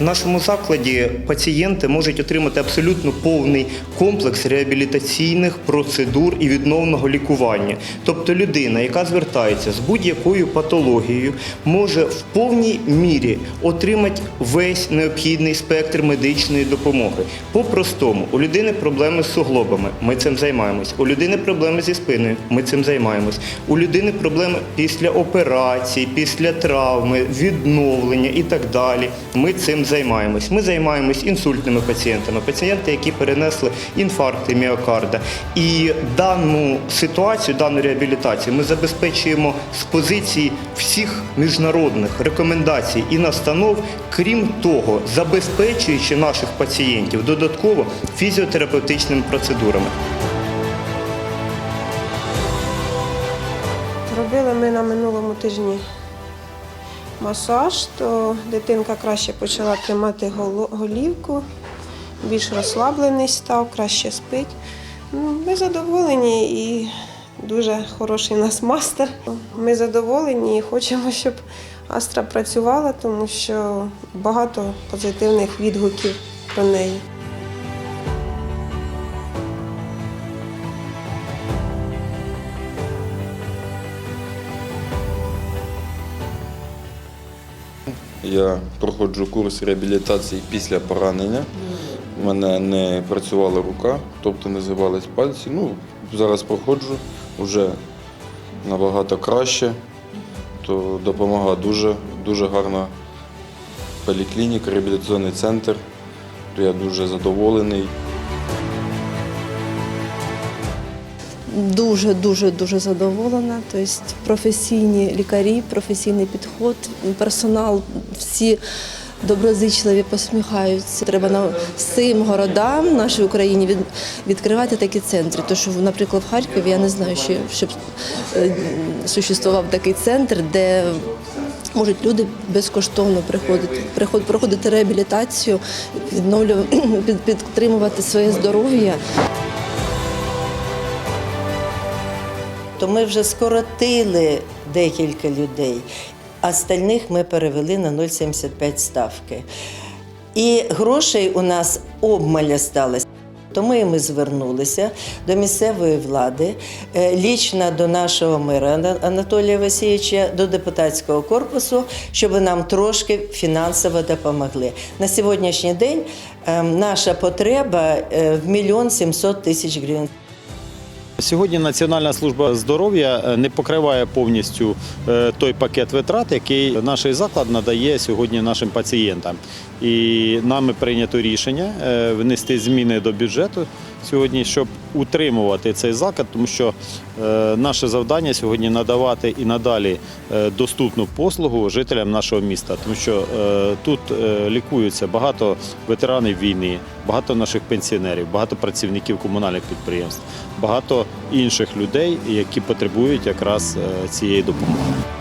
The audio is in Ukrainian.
В нашому закладі пацієнти можуть отримати абсолютно повний комплекс реабілітаційних процедур і відновного лікування. Тобто людина, яка звертається з будь-якою патологією, може в повній мірі отримати весь необхідний спектр медичної допомоги. По-простому, у людини проблеми з суглобами, ми цим займаємось. У людини проблеми зі спиною, ми цим займаємось. У людини проблеми після операції, після травми, відновлення і так далі. Ми цим займаємось. Ми займаємось інсультними пацієнтами, пацієнти, які перенесли інфаркти міокарда. І дану ситуацію, дану реабілітацію ми забезпечуємо з позиції всіх міжнародних рекомендацій і настанов, крім того, забезпечуючи наших пацієнтів додатково фізіотерапевтичними процедурами. Робили ми на минулому тижні масаж, то дитинка краще почала тримати голівку, більш розслаблений став, краще спить. Ну, Ми задоволені і дуже хороший у нас мастер. Ми задоволені і хочемо, щоб Астра працювала, тому що багато позитивних відгуків про неї. Я проходжу курс реабілітації після поранення. У мене не працювала рука, тобто не згибались пальці. Ну, зараз проходжу вже набагато краще, то допомагає дуже, дуже гарна поліклініка, реабілітаційний центр. Я дуже задоволений. Дуже, дуже, дуже задоволена. Тобто професійні лікарі, професійний підход, персонал, всі доброзичливі посміхаються. Треба на всім городам нашій Україні від, відкривати такі центри. Що, наприклад, в Харкові я не знаю, що щоб е, существував такий центр, де Можуть люди безкоштовно приходити, приход- проходити реабілітацію, відновлювати, підтримувати своє здоров'я. То ми вже скоротили декілька людей, а остальних ми перевели на 0,75 ставки. І грошей у нас обмаль осталось. Тому і ми звернулися до місцевої влади, е, лічно до нашого мера Анатолія Васильовича, до депутатського корпусу, щоб нам трошки фінансово допомогли. На сьогоднішній день е, наша потреба е, в мільйон сімсот тисяч гривень. Сьогодні Національна служба здоров'я е, не покриває повністю е, той пакет витрат, який наш заклад надає сьогодні нашим пацієнтам. І нами прийнято рішення е, внести зміни до бюджету сьогодні, щоб утримувати цей заклад, тому що е, наше завдання сьогодні надавати і надалі е, доступну послугу жителям нашого міста, тому що е, тут лікуються багато ветеранів війни, багато наших пенсіонерів, багато працівників комунальних підприємств, багато інших людей, які потребують якраз цієї допомоги.